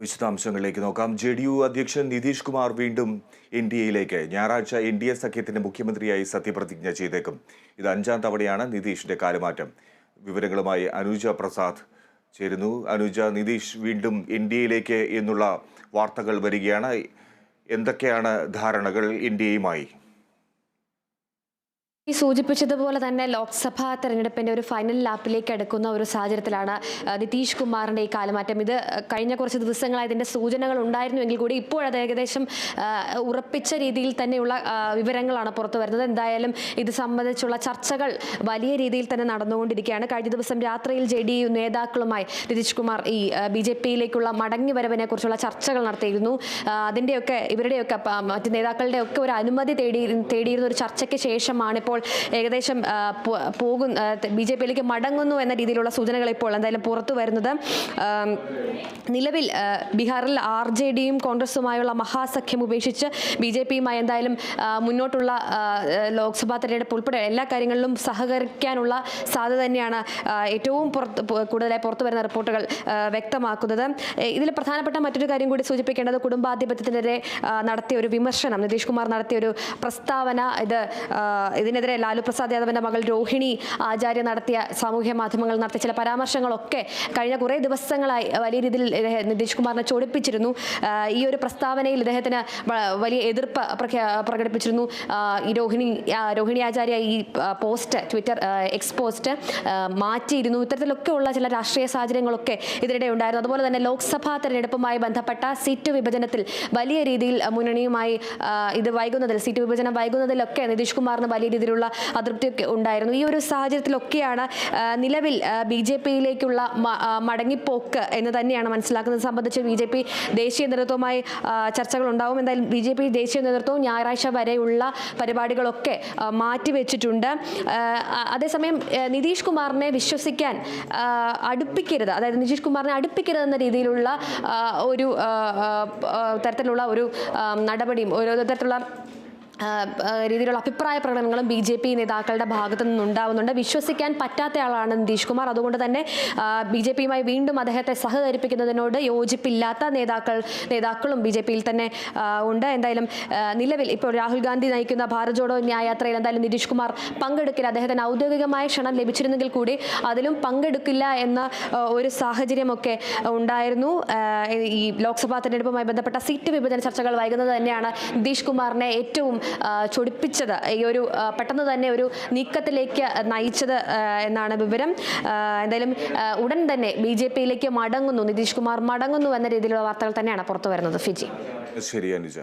വിശദാംശങ്ങളിലേക്ക് നോക്കാം. J D U അധ്യക്ഷൻ നിതീഷ് കുമാർ വീണ്ടും എൻ ഡി എയിലേക്ക്. ഞായറാഴ്ച എൻ ഡി എ സഖ്യത്തിന്റെ മുഖ്യമന്ത്രിയായി സത്യപ്രതിജ്ഞ ചെയ്തേക്കും. ഇത് അഞ്ചാം തവണയാണ് നിതീഷിന്റെ കാലമാറ്റം. വിവരങ്ങളുമായി അനുജ പ്രസാദ് ചേരുന്നു. അനുജ നിതീഷ് വീണ്ടും എൻ ഡി എയിലേക്ക് എന്നുള്ള വാർത്തകൾ വരികയാണ്. എന്തൊക്കെയാണ് ധാരണകൾ എൻ ഡി എയുമായി? ഈ സൂചിപ്പിച്ചതുപോലെ തന്നെ ലോക്സഭാ തെരഞ്ഞെടുപ്പിന്റെ ഒരു ഫൈനൽ ലാപ്പിലേക്ക് അടുക്കുന്ന ഒരു സാഹചര്യത്തിലാണ് നിതീഷ് കുമാറിന്റെ ഈ കാലമാറ്റം. ഇത് കഴിഞ്ഞ കുറച്ച് ദിവസങ്ങളായി ഇതിന്റെ സൂചനകൾ ഉണ്ടായിരുന്നുവെങ്കിൽ കൂടി ഇപ്പോഴത് ഏകദേശം ഉറപ്പിച്ച രീതിയിൽ തന്നെയുള്ള വിവരങ്ങളാണ് പുറത്തു വരുന്നത്. എന്തായാലും ഇത് സംബന്ധിച്ചുള്ള ചർച്ചകൾ വലിയ രീതിയിൽ തന്നെ നടന്നുകൊണ്ടിരിക്കുകയാണ്. കഴിഞ്ഞ ദിവസം രാത്രിയിൽ ജെ ഡി യു നേതാക്കളുമായി നിതീഷ് കുമാർ ഈ ബി ജെ പിയിലേക്കുള്ള മടങ്ങി വരവിനെ കുറിച്ചുള്ള ചർച്ചകൾ നടത്തിയിരുന്നു. അതിന്റെയൊക്കെ ഇവരുടെയൊക്കെ മറ്റ് നേതാക്കളുടെയൊക്കെ ഒരു അനുമതി തേടി തേടിയിരുന്ന ഒരു ചർച്ചയ്ക്ക് ശേഷമാണ് ഇപ്പോൾ ഏകദേശം പോകുന്ന പോകും ബി ജെ പിയിലേക്ക് മടങ്ങുന്നു എന്ന രീതിയിലുള്ള സൂചനകൾ ഇപ്പോൾ എന്തായാലും പുറത്തു വരുന്നത്. നിലവിൽ ബീഹാറിൽ ആർ ജെ ഡിയും കോൺഗ്രസുമായുള്ള മഹാസഖ്യം ഉപേക്ഷിച്ച് ബി ജെ പിയുമായി എന്തായാലും മുന്നോട്ടുള്ള ലോക്സഭാ തെരഞ്ഞെടുപ്പ് ഉൾപ്പെടെ എല്ലാ കാര്യങ്ങളിലും സഹകരിക്കാനുള്ള സാധ്യത തന്നെയാണ് ഏറ്റവും പുറത്ത് കൂടുതലായി പുറത്തു വരുന്ന റിപ്പോർട്ടുകൾ വ്യക്തമാക്കുന്നത്. ഇതിൽ പ്രധാനപ്പെട്ട മറ്റൊരു കാര്യം കൂടി സൂചിപ്പിക്കേണ്ടത് കുടുംബാധിപത്യത്തിനെതിരെ നടത്തിയ ഒരു വിമർശനം നിതീഷ് കുമാർ നടത്തിയ ഒരു പ്രസ്താവന. ഇത് ആ, ഇതിനെതിരെ ലാലു പ്രസാദ് യാദവിന്റെ മകൾ രോഹിണി ആചാര്യ നടത്തിയ സാമൂഹ്യ മാധ്യമങ്ങളിൽ നടത്തിയ ചില പരാമർശങ്ങളൊക്കെ കഴിഞ്ഞ കുറേ ദിവസങ്ങളായി വലിയ രീതിയിൽ നിതീഷ് കുമാറിനെ ചൊടിപ്പിച്ചിരുന്നു. ഈ ഒരു പ്രസ്താവനയിൽ ഇദ്ദേഹത്തിന് വലിയ എതിർപ്പ് പ്രകടിപ്പിച്ചിരുന്നു. ഈ രോഹിണി രോഹിണി ആചാര്യ ഈ പോസ്റ്റ് ട്വിറ്റർ എക്സ് പോസ്റ്റ് മാറ്റിയിരുന്നു. ഇത്തരത്തിലൊക്കെ ഉള്ള ചില രാഷ്ട്രീയ സാഹചര്യങ്ങളൊക്കെ ഇതിനിടെ ഉണ്ടായിരുന്നു. അതുപോലെ തന്നെ ലോക്സഭാ തെരഞ്ഞെടുപ്പുമായി ബന്ധപ്പെട്ട സീറ്റ് വിഭജനത്തിൽ വലിയ രീതിയിൽ മുന്നണിയുമായി ഇത് വൈകുന്നതിൽ സീറ്റ് വിഭജനം വൈകുന്നതിലൊക്കെ നിതീഷ് കുമാറിന് വലിയ രീതിയിലുള്ള അതൃപ്തിയൊക്കെ ഉണ്ടായിരുന്നു. ഈ ഒരു സാഹചര്യത്തിലൊക്കെയാണ് നിലവിൽ ബി ജെ പിയിലേക്കുള്ള മടങ്ങിപ്പോക്ക് എന്ന് തന്നെയാണ് മനസ്സിലാക്കുന്നത്. സംബന്ധിച്ച് ബി ജെ പി ദേശീയ നേതൃത്വവുമായി ചർച്ചകൾ ഉണ്ടാവും. എന്തായാലും ബി ജെ പി ദേശീയ നേതൃത്വവും ഞായറാഴ്ച വരെയുള്ള പരിപാടികളൊക്കെ മാറ്റിവെച്ചിട്ടുണ്ട്. അതേസമയം നിതീഷ് കുമാറിനെ വിശ്വസിക്കാൻ അടുപ്പിക്കരുത്. അതായത് നിതീഷ് കുമാറിനെ അടുപ്പിക്കരുത് എന്ന രീതിയിലുള്ള ഒരു തരത്തിലുള്ള ഒരു നടപടിയും ഓരോ തരത്തിലുള്ള രീതിയിലുള്ള അഭിപ്രായ പ്രകടനങ്ങളും ബി ജെ പി നേതാക്കളുടെ ഭാഗത്തു നിന്നുണ്ടാവുന്നുണ്ട്. വിശ്വസിക്കാൻ പറ്റാത്ത ആളാണ് നിതീഷ് കുമാർ. അതുകൊണ്ട് തന്നെ ബി ജെ പിയുമായി വീണ്ടും അദ്ദേഹത്തെ സഹകരിപ്പിക്കുന്നതിനോട് യോജിപ്പില്ലാത്ത നേതാക്കൾ നേതാക്കളും ബി ജെ പിയിൽ തന്നെ ഉണ്ട്. എന്തായാലും നിലവിൽ ഇപ്പോൾ രാഹുൽ ഗാന്ധി നയിക്കുന്ന ഭാരത് ജോഡോ ന്യായയാത്രയിൽ എന്തായാലും നിതീഷ് കുമാർ പങ്കെടുക്കില്ല. അദ്ദേഹത്തിന് ഔദ്യോഗികമായ ക്ഷണം ലഭിച്ചിരുന്നെങ്കിൽ കൂടി അതിലും പങ്കെടുക്കില്ല എന്ന ഒരു സാഹചര്യമൊക്കെ ഉണ്ടായിരുന്നു. ഈ ലോക്സഭാ തെരഞ്ഞെടുപ്പുമായി ബന്ധപ്പെട്ട സീറ്റ് വിഭജന ചർച്ചകൾ വൈകുന്നത് തന്നെയാണ് നിതീഷ് കുമാറിനെ ഏറ്റവും ചൊടിപ്പിച്ചത്. ഈ ഒരു പെട്ടെന്ന് തന്നെ ഒരു നീക്കത്തിലേക്ക് നയിച്ചത് എന്നാണ് വിവരം. എന്തായാലും ഉടൻ തന്നെ ബി ജെ പിയിലേക്ക് മടങ്ങുന്നു. നിതീഷ് കുമാർ മടങ്ങുന്നു എന്ന രീതിയിലുള്ള വാർത്തകൾ തന്നെയാണ് പുറത്തു വരുന്നത്. ഫിജി. ശരി അനുജ.